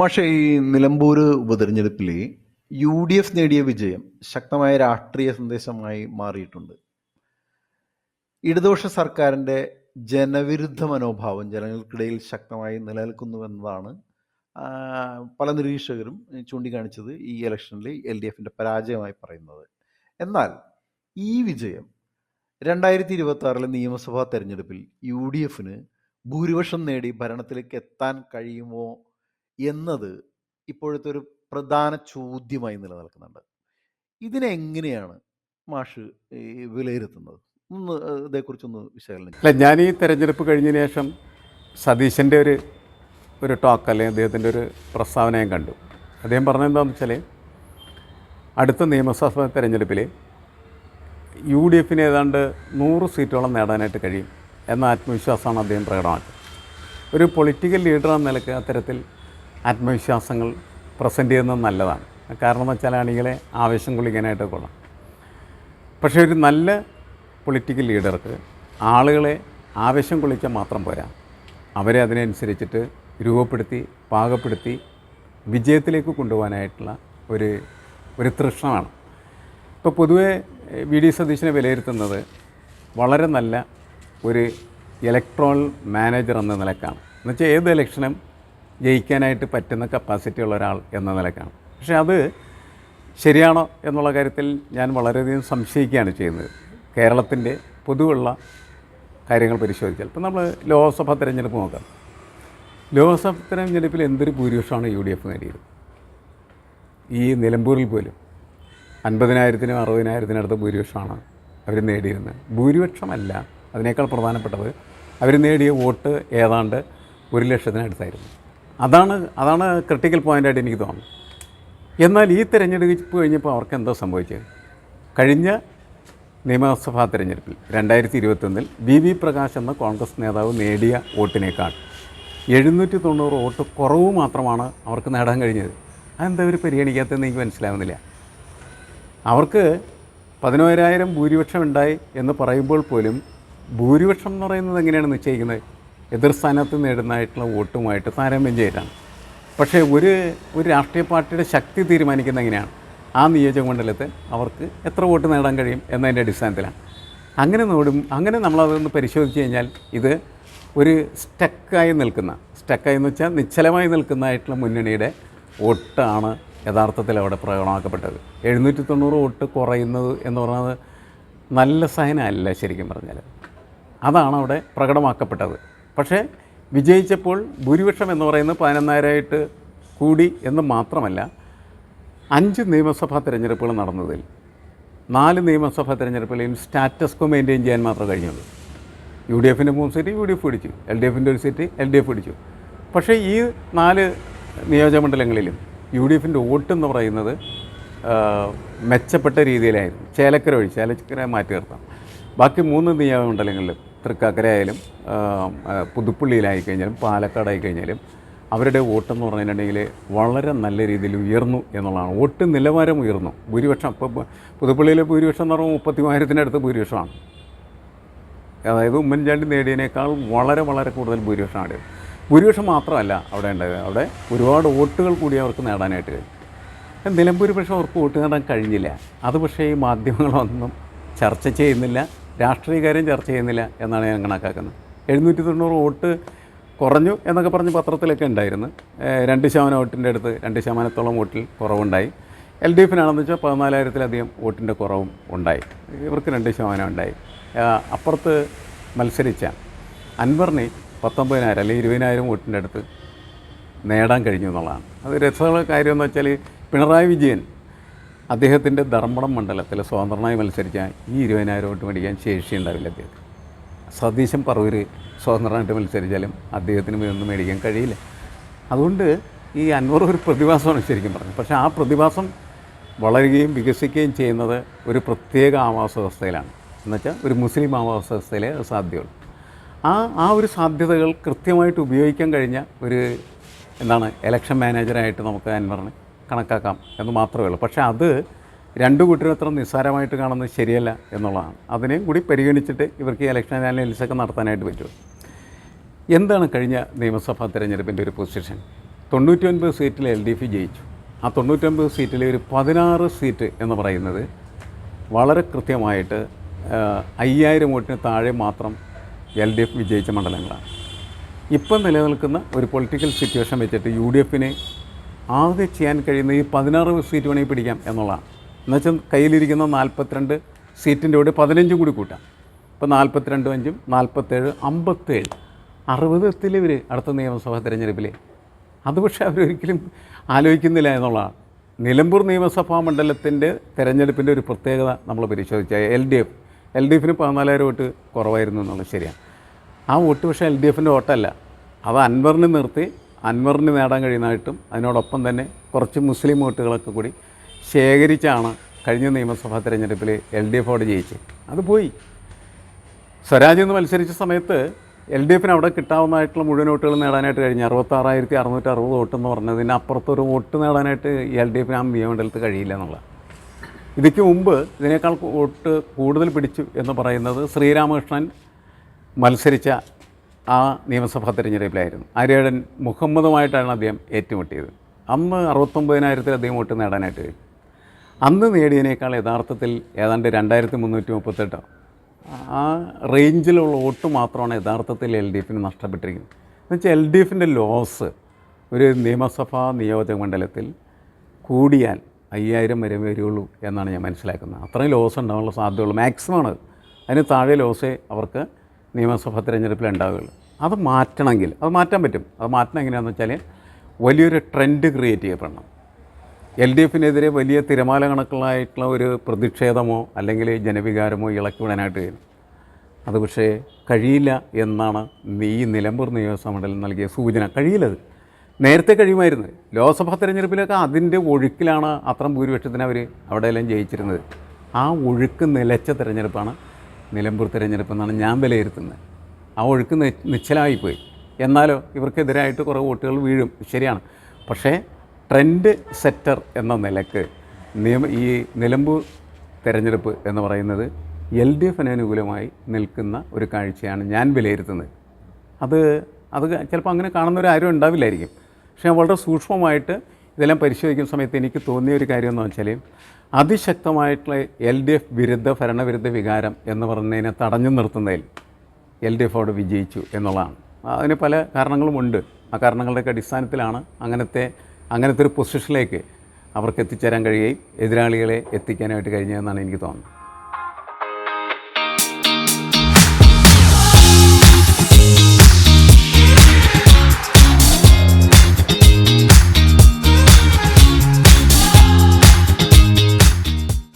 പക്ഷേ ഈ നിലമ്പൂർ ഉപതെരഞ്ഞെടുപ്പിൽ യു ഡി എഫ് നേടിയ വിജയം ശക്തമായ രാഷ്ട്രീയ സന്ദേശമായി മാറിയിട്ടുണ്ട്. ഇടതുപക്ഷ സർക്കാരിന്റെ ജനവിരുദ്ധ മനോഭാവം ജനങ്ങൾക്കിടയിൽ ശക്തമായി നിലനിൽക്കുന്നുവെന്നതാണ് പല നിരീക്ഷകരും ചൂണ്ടിക്കാണിച്ചത് ഈ ഇലക്ഷനിൽ എൽ ഡി എഫിന്റെ പരാജയമായി പറയുന്നത്. എന്നാൽ ഈ വിജയം രണ്ടായിരത്തി ഇരുപത്തി ആറിലെ നിയമസഭാ തെരഞ്ഞെടുപ്പിൽ യു ഡി എഫിന് ഭൂരിപക്ഷം നേടി ഭരണത്തിലേക്ക് എത്താൻ കഴിയുമോ എന്നത് ഇപ്പോഴത്തെ ഒരു പ്രധാന ചോദ്യമായി നിലനിൽക്കുന്നുണ്ട്. ഇതിനെങ്ങനെയാണ് മാഷ് വിലയിരുത്തുന്നത്? ഒന്ന് ഇതേക്കുറിച്ചൊന്ന് വിശകലനം. അല്ല ഞാൻ ഈ തെരഞ്ഞെടുപ്പ് കഴിഞ്ഞതിന് ശേഷം സതീശന്റെ ഒരു ഒരു ടോക്ക് അല്ലെങ്കിൽ അദ്ദേഹത്തിന്റെ ഒരു പ്രസ്താവന ഞാൻ കണ്ടു. അദ്ദേഹം പറഞ്ഞതെന്താണെന്ന് വെച്ചാൽ അടുത്ത നിയമസഭാ തെരഞ്ഞെടുപ്പിൽ യു ഡി എഫിന് ഏതാണ്ട് നൂറ് സീറ്റോളം നേടാനായിട്ട് കഴിയും എന്ന ആത്മവിശ്വാസമാണ് അദ്ദേഹം പ്രകടമാക്കിയത്. ഒരു പൊളിറ്റിക്കൽ ലീഡർ എന്ന നിലയ്ക്ക് അത്തരത്തിൽ ആത്മവിശ്വാസങ്ങൾ പ്രസന്റ് ചെയ്യുന്നത് നല്ലതാണ്. കാരണം എന്ന് വെച്ചാൽ അണികളെ ആവേശം കൊള്ളിക്കാനായിട്ട് കൊള്ളാം. പക്ഷേ ഒരു നല്ല പൊളിറ്റിക്കൽ ലീഡർക്ക് ആളുകളെ ആവേശം കൊള്ളിക്കാൻ മാത്രം പോരാ. അവരെ അതിനനുസരിച്ചിട്ട് രൂപപ്പെടുത്തി പാകപ്പെടുത്തി വിജയത്തിലേക്ക് കൊണ്ടുപോകാനായിട്ടുള്ള ഒരു ഒരു തൃഷ്ണമാണ് ഇപ്പോൾ പൊതുവേ വി ഡി സതീശനെ വിലയിരുത്തുന്നത് വളരെ നല്ല ഒരു ഇലക്ട്രോൾ മാനേജർ എന്ന നിലക്കാണ്. എന്നുവെച്ചാൽ ഏത് ഇലക്ഷനും ജയിക്കാനായിട്ട് പറ്റുന്ന കപ്പാസിറ്റി ഉള്ള ഒരാൾ എന്ന നിലക്കാണ്. പക്ഷേ അത് ശരിയാണോ എന്നുള്ള കാര്യത്തിൽ ഞാൻ വളരെയധികം സംശയിക്കുകയാണ് ചെയ്യുന്നത്. കേരളത്തിന്റെ പൊതുവുള്ള കാര്യങ്ങൾ പരിശോധിച്ചാൽ. ഇപ്പം നമ്മൾ ലോക്സഭാ തിരഞ്ഞെടുപ്പ് നോക്കാം. ലോക്സഭാ തിരഞ്ഞെടുപ്പിൽ എന്തൊരു ഭൂരിപക്ഷമാണ് യു ഡി എഫ് നേടിയത്? ഈ നിലമ്പൂരിൽ പോലും. അൻപതിനായിരത്തിനും അറുപതിനായിരത്തിനും അടുത്ത ഭൂരിപക്ഷമാണ് അവർ നേടിയിരുന്നത്. ഭൂരിപക്ഷമല്ല അതിനേക്കാൾ പ്രധാനപ്പെട്ടത് അവർ നേടിയ വോട്ട് ഏതാണ്ട് ഒരു ലക്ഷത്തിനടുത്തായിരുന്നു അതാണ് അതാണ് ക്രിട്ടിക്കൽ പോയിന്റായിട്ട് എനിക്ക് തോന്നുന്നത്. എന്നാൽ ഈ തിരഞ്ഞെടുപ്പ് കഴിഞ്ഞപ്പോൾ അവർക്ക് എന്താ സംഭവിച്ചത്? കഴിഞ്ഞ നിയമസഭാ തിരഞ്ഞെടുപ്പിൽ രണ്ടായിരത്തി ഇരുപത്തൊന്നിൽ വി വി പ്രകാശ് എന്ന കോൺഗ്രസ് നേതാവ് നേടിയ വോട്ടിനേക്കാൾ എഴുന്നൂറ്റി തൊണ്ണൂറ് വോട്ട് കുറവ് മാത്രമാണ് അവർക്ക് നേടാൻ കഴിഞ്ഞത്. അതെന്താ അവർ പരിഗണിക്കാത്തതെന്ന് എനിക്ക് മനസ്സിലാവുന്നില്ല. അവർക്ക് പതിനോരായിരം ഭൂരിപക്ഷം ഉണ്ടായി എന്ന് പറയുമ്പോൾ പോലും ഭൂരിപക്ഷം എന്ന് പറയുന്നത് എങ്ങനെയാണ് നിശ്ചയിക്കുന്നത്? എതിർ സ്ഥാനത്ത് നേടുന്നതായിട്ടുള്ള വോട്ടുമായിട്ട് താരമ്യം ചെയ്താണ്. പക്ഷേ ഒരു ഒരു രാഷ്ട്രീയ പാർട്ടിയുടെ ശക്തി തീരുമാനിക്കുന്നത് എങ്ങനെയാണ്? ആ നിയോജക മണ്ഡലത്തിൽ അവർക്ക് എത്ര വോട്ട് നേടാൻ കഴിയും എന്നതിന്റെ അടിസ്ഥാനത്തിലാണ്. അങ്ങനെ നോടും അങ്ങനെ നമ്മളതൊന്ന് പരിശോധിച്ച് കഴിഞ്ഞാൽ ഇത് ഒരു സ്റ്റക്കായി നിൽക്കുന്ന സ്റ്റക്കായി എന്ന് വെച്ചാൽ നിശ്ചലമായി നിൽക്കുന്നതായിട്ടുള്ള മുന്നണിയുടെ വോട്ടാണ് യഥാർത്ഥത്തിൽ അവിടെ പ്രകടമാക്കപ്പെട്ടത്. എഴുന്നൂറ്റി തൊണ്ണൂറ് വോട്ട് കുറയുന്നത് എന്ന് പറഞ്ഞാൽ നല്ല സഹനമല്ല ശരിക്കും പറഞ്ഞാൽ അതാണ് അവിടെ പ്രകടമാക്കപ്പെട്ടത്. പക്ഷേ വിജയിച്ചപ്പോൾ ഭൂരിപക്ഷം എന്ന് പറയുന്നത് പതിനൊന്നായിരമായിട്ട് കൂടി എന്ന് മാത്രമല്ല അഞ്ച് നിയമസഭാ തിരഞ്ഞെടുപ്പുകൾ നടന്നതിൽ നാല് നിയമസഭാ തിരഞ്ഞെടുപ്പിലെയും സ്റ്റാറ്റസ് കോ മെയിന്റെയിൻ ചെയ്യാൻ മാത്രമേ കഴിഞ്ഞുള്ളൂ. യു ഡി എഫിന്റെ മൂന്ന് സീറ്റ് യു ഡി എഫ് പിടിച്ചു എൽ ഡി എഫിന്റെ ഒരു സീറ്റ് എൽ ഡി എഫ് പിടിച്ചു. പക്ഷേ ഈ നാല് നിയോജകമണ്ഡലങ്ങളിലും യു ഡി എഫിന്റെ വോട്ട് എന്ന് പറയുന്നത് മെച്ചപ്പെട്ട രീതിയിലായിരുന്നു. ചേലക്കര വഴി ചേലക്കര മാറ്റി നിർത്താം. ബാക്കി മൂന്ന് നിയമമണ്ഡലങ്ങളിലും തൃക്കാക്കര ആയാലും പുതുപ്പള്ളിയിലായി കഴിഞ്ഞാലും പാലക്കാടായി കഴിഞ്ഞാലും അവരുടെ വോട്ടെന്ന് പറഞ്ഞിട്ടുണ്ടെങ്കിൽ വളരെ നല്ല രീതിയിൽ ഉയർന്നു എന്നുള്ളതാണ്. വോട്ട് നിലവാരം ഉയർന്നു. ഭൂരിപക്ഷം ഇപ്പോൾ പുതുപ്പള്ളിയിലെ ഭൂരിപക്ഷം എന്ന് പറയുമ്പോൾ മുപ്പത്തി മൂവായിരത്തിന്റെ അടുത്ത് ഭൂരിപക്ഷമാണ്. അതായത് ഉമ്മൻചാണ്ടി നേടിയതിനേക്കാൾ വളരെ വളരെ കൂടുതൽ ഭൂരിപക്ഷമാണ് ഭൂരിപക്ഷം മാത്രമല്ല അവിടെ ഉണ്ടായത്. അവിടെ ഒരുപാട് വോട്ടുകൾ കൂടി അവർക്ക് നേടാനായിട്ട് കഴിഞ്ഞു. നിലമ്പൂർ പക്ഷേ അവർക്ക് വോട്ട് നേടാൻ കഴിഞ്ഞില്ല. അത് പക്ഷേ ഈ മാധ്യമങ്ങളൊന്നും ചർച്ച ചെയ്യുന്നില്ല രാഷ്ട്രീയകാര്യം ചർച്ച ചെയ്യുന്നില്ല എന്നാണ് ഞാൻ കണക്കാക്കുന്നത്. എഴുന്നൂറ്റി തൊണ്ണൂറ് വോട്ട് കുറഞ്ഞു എന്നൊക്കെ പറഞ്ഞ് പത്രത്തിലൊക്കെ ഉണ്ടായിരുന്നു. രണ്ട് ശതമാനം വോട്ടിന്റെ അടുത്ത് രണ്ട് ശതമാനത്തോളം വോട്ടിൽ കുറവുണ്ടായി. എൽ ഡി എഫിനാണെന്ന് വെച്ചാൽ പതിനാലായിരത്തിലധികം വോട്ടിന്റെ കുറവും ഉണ്ടായി. ഇവർക്ക് രണ്ട് ശതമാനം ഉണ്ടായി. അപ്പുറത്ത് മത്സരിച്ച അൻവറിന് പത്തൊമ്പതിനായിരം അല്ലെങ്കിൽ ഇരുപതിനായിരം വോട്ടിന്റെ അടുത്ത് നേടാൻ കഴിഞ്ഞു എന്നുള്ളതാണ്. അത് രസമുള്ള കാര്യം എന്ന് വെച്ചാൽ പിണറായി വിജയൻ അദ്ദേഹത്തിന്റെ ധർമ്മടം മണ്ഡലത്തിൽ സ്വതന്ത്രനായി മത്സരിച്ചാൽ ഈ ഇരുപതിനായിരം വോട്ട് മേടിക്കാൻ ശേഷി ഉണ്ടാവില്ല അദ്ദേഹത്തിന്. സതീശൻ പറവൂർ സ്വതന്ത്രമായിട്ട് മത്സരിച്ചാലും അദ്ദേഹത്തിന് ഒന്നും മേടിക്കാൻ കഴിയില്ല. അതുകൊണ്ട് ഈ അൻവർ ഒരു പ്രതിഭാസമാണ് ശരിക്കും പറഞ്ഞത്. പക്ഷേ ആ പ്രതിഭാസം വളരുകയും വികസിക്കുകയും ചെയ്യുന്നത് ഒരു പ്രത്യേക ആവാസ വ്യവസ്ഥയിലാണ് എന്നുവെച്ചാൽ ഒരു മുസ്ലിം ആവാസ വ്യവസ്ഥയിലേ സാധ്യമുള്ളൂ ആ ആ ഒരു സാധ്യതകൾ കൃത്യമായിട്ട് ഉപയോഗിക്കാൻ കഴിഞ്ഞ ഒരു എന്താണ് ഇലക്ഷൻ മാനേജറായിട്ട് നമുക്ക് അൻവറിനെ കണക്കാക്കാം എന്ന് മാത്രമേ ഉള്ളൂ. പക്ഷേ അത് രണ്ടു കൂട്ടരും അത്ര നിസ്സാരമായിട്ട് കാണുന്നത് ശരിയല്ല എന്നുള്ളതാണ്. അതിനെയും കൂടി പരിഗണിച്ചിട്ട് ഇവർക്ക് ഈ ഇലക്ഷൻ അനാലിസിസൊക്കെ നടത്താനായിട്ട് പറ്റും എന്താണ് കഴിഞ്ഞ നിയമസഭാ തെരഞ്ഞെടുപ്പിന്റെ ഒരു പൊസിഷൻ തൊണ്ണൂറ്റി ഒൻപത് സീറ്റിൽ എൽ ഡി എഫ് ജയിച്ചു. ആ തൊണ്ണൂറ്റൊൻപത് സീറ്റിലെ ഒരു പതിനാറ് സീറ്റ് എന്ന് പറയുന്നത് വളരെ കൃത്യമായിട്ട് അയ്യായിരം വോട്ടിന് താഴെ മാത്രം എൽ ഡി എഫ് വിജയിച്ച മണ്ഡലങ്ങളാണ്. ഇപ്പം നിലനിൽക്കുന്ന ഒരു പൊളിറ്റിക്കൽ സിറ്റുവേഷൻ വെച്ചിട്ട് യു ഡി എഫിന് ആകെ ചെയ്യാൻ കഴിയുന്ന ഈ പതിനാറ് സീറ്റ് വേണമെങ്കിൽ പിടിക്കാം എന്നുള്ളതാണ്. എന്നുവെച്ചാൽ കയ്യിലിരിക്കുന്ന നാൽപ്പത്തിരണ്ട് സീറ്റിന്റെ കൂടെ പതിനഞ്ചും കൂടി കൂട്ടാം. ഇപ്പോൾ നാൽപ്പത്തിരണ്ടും അഞ്ചും നാൽപ്പത്തേഴ് അമ്പത്തേഴ് അറുപത് എത്തില്ല ഇവർ അടുത്ത നിയമസഭാ തിരഞ്ഞെടുപ്പിൽ അത് പക്ഷേ അവരൊരിക്കലും ആലോചിക്കുന്നില്ല എന്നുള്ളതാണ്. നിലമ്പൂർ നിയമസഭാ മണ്ഡലത്തിന്റെ തെരഞ്ഞെടുപ്പിന്റെ ഒരു പ്രത്യേകത നമ്മൾ പരിശോധിച്ചാൽ L D F L D എഫിന് പതിനാലായിരം വോട്ട് കുറവായിരുന്നു എന്നുള്ളത് ശരിയാണ്. ആ വോട്ട് പക്ഷേ എൽ ഡി എഫിന്റെ വോട്ടല്ല. അത് അൻവറിന് നിർത്തി അൻവറിന് നേടാൻ കഴിയുന്നതായിട്ടും അതിനോടൊപ്പം തന്നെ കുറച്ച് മുസ്ലിം വോട്ടുകളൊക്കെ കൂടി ശേഖരിച്ചാണ് കഴിഞ്ഞ നിയമസഭാ തെരഞ്ഞെടുപ്പിൽ എൽ ഡി എഫോട് ജയിച്ചത്. അത് പോയി. സ്വരാജ് എന്ന് മത്സരിച്ച സമയത്ത് എൽ ഡി എഫിന് അവിടെ കിട്ടാവുന്നതായിട്ടുള്ള മുഴുവൻ വോട്ടുകൾ നേടാനായിട്ട് കഴിഞ്ഞു. അറുപത്താറായിരത്തി അറുന്നൂറ്റി അറുപത് വോട്ട് എന്ന് പറഞ്ഞതിന് അപ്പുറത്തൊരു വോട്ട് നേടാനായിട്ട് എൽ ഡി എഫിന് ആ നിയമമണ്ഡലത്തിൽ കഴിയില്ല എന്നുള്ള ഇതിക്ക് മുമ്പ് ഇതിനേക്കാൾ വോട്ട് കൂടുതൽ പിടിച്ചു എന്ന് പറയുന്നത് ശ്രീരാമകൃഷ്ണൻ മത്സരിച്ച ആ നിയമസഭാ തെരഞ്ഞെടുപ്പിലായിരുന്നു. ആര്യാടൻ മുഹമ്മദുമായിട്ടാണ് അദ്ദേഹം ഏറ്റുമുട്ടിയത്. അന്ന് അറുപത്തൊമ്പതിനായിരത്തിലധികം വോട്ട് നേടാനായിട്ട് കഴിഞ്ഞു. അന്ന് നേടിയതിനേക്കാൾ യഥാർത്ഥത്തിൽ ഏതാണ്ട് രണ്ടായിരത്തി മുന്നൂറ്റി മുപ്പത്തെട്ടോ ആ റേഞ്ചിലുള്ള വോട്ട് മാത്രമാണ് യഥാർത്ഥത്തിൽ എൽ ഡി എഫിന് നഷ്ടപ്പെട്ടിരിക്കുന്നത്. എന്നുവെച്ചാൽ എൽ ഡി എഫിന്റെ ലോസ് ഒരു നിയമസഭാ നിയോജക മണ്ഡലത്തിൽ കൂടിയാൽ അയ്യായിരം വരെ വരികയുള്ളൂ എന്നാണ് ഞാൻ മനസ്സിലാക്കുന്നത്. അത്രയും ലോസ് ഉണ്ടാകാനുള്ള സാധ്യതയുള്ളൂ. മാക്സിമം ആണ്. അതിന് താഴെ ലോസേ അവർക്ക് നിയമസഭാ തിരഞ്ഞെടുപ്പിൽ ഉണ്ടാവുകയുള്ളൂ. അത് മാറ്റണമെങ്കിൽ അത് മാറ്റാൻ പറ്റും. അത് മാറ്റണം എങ്ങനെയാണെന്ന് വെച്ചാൽ വലിയൊരു ട്രെൻഡ് ക്രിയേറ്റ് ചെയ്യപ്പെടണം. എൽ ഡി എഫിനെതിരെ വലിയ തിരമാല കണക്കുകളായിട്ടുള്ള ഒരു പ്രതിഷേധമോ അല്ലെങ്കിൽ ജനവികാരമോ ഇളക്കി വിടാനായിട്ട് കഴിയും അത് പക്ഷേ കഴിയില്ല എന്നാണ് ഈ നിലമ്പൂർ നിയോജക മണ്ഡലം നൽകിയ സൂചന. കഴിയില്ലത് നേരത്തെ കഴിയുമായിരുന്നു. ലോക്സഭാ തെരഞ്ഞെടുപ്പിലൊക്കെ അതിന്റെ ഒഴുക്കിലാണ് അത്രയും ഭൂരിപക്ഷത്തിന് അവർ അവിടെയെല്ലാം ജയിച്ചിരുന്നത്. ആ ഒഴുക്ക് നിലച്ച തിരഞ്ഞെടുപ്പാണ് നിലമ്പൂർ തെരഞ്ഞെടുപ്പ് എന്നാണ് ഞാൻ വിലയിരുത്തുന്നത്. ആ ഒഴുക്ക് നിശ്ചലമായിപ്പോയി. എന്നാലോ ഇവർക്കെതിരായിട്ട് കുറേ വോട്ടുകൾ വീഴും. ശരിയാണ്. പക്ഷേ ട്രെൻഡ് സെറ്റർ എന്ന നിലയ്ക്ക് നിയമ ഈ നിലമ്പൂർ തിരഞ്ഞെടുപ്പ് എന്ന് പറയുന്നത് എൽ ഡി എഫിന് അനുകൂലമായി നിൽക്കുന്ന ഒരു കാഴ്ചയാണ് ഞാൻ വിലയിരുത്തുന്നത്. അത് അത് ചിലപ്പോൾ അങ്ങനെ കാണുന്നവരാരും ഉണ്ടാവില്ലായിരിക്കും. പക്ഷേ ഞാൻ വളരെ സൂക്ഷ്മമായിട്ട് ഇതെല്ലാം പരിശോധിക്കുന്ന സമയത്ത് എനിക്ക് തോന്നിയ ഒരു കാര്യം എന്ന് വെച്ചാൽ അതിശക്തമായിട്ടുള്ള എൽ ഡി എഫ് വിരുദ്ധ ഭരണവിരുദ്ധ വികാരം എന്ന് പറയുന്നതിനെ തടഞ്ഞു നിർത്തുന്നതിൽ എൽ ഡി എഫ് അവിടെ വിജയിച്ചു എന്നുള്ളതാണ്. അതിന് പല കാരണങ്ങളുമുണ്ട് ആ കാരണങ്ങളുടെയൊക്കെ അടിസ്ഥാനത്തിലാണ് അങ്ങനത്തെ അങ്ങനത്തെ ഒരു പൊസിഷനിലേക്ക് അവർക്ക് എത്തിച്ചേരാൻ കഴിയുകയും എതിരാളികളെ എത്തിക്കാനായിട്ട് കഴിഞ്ഞതെന്നാണ് എനിക്ക് തോന്നുന്നത്.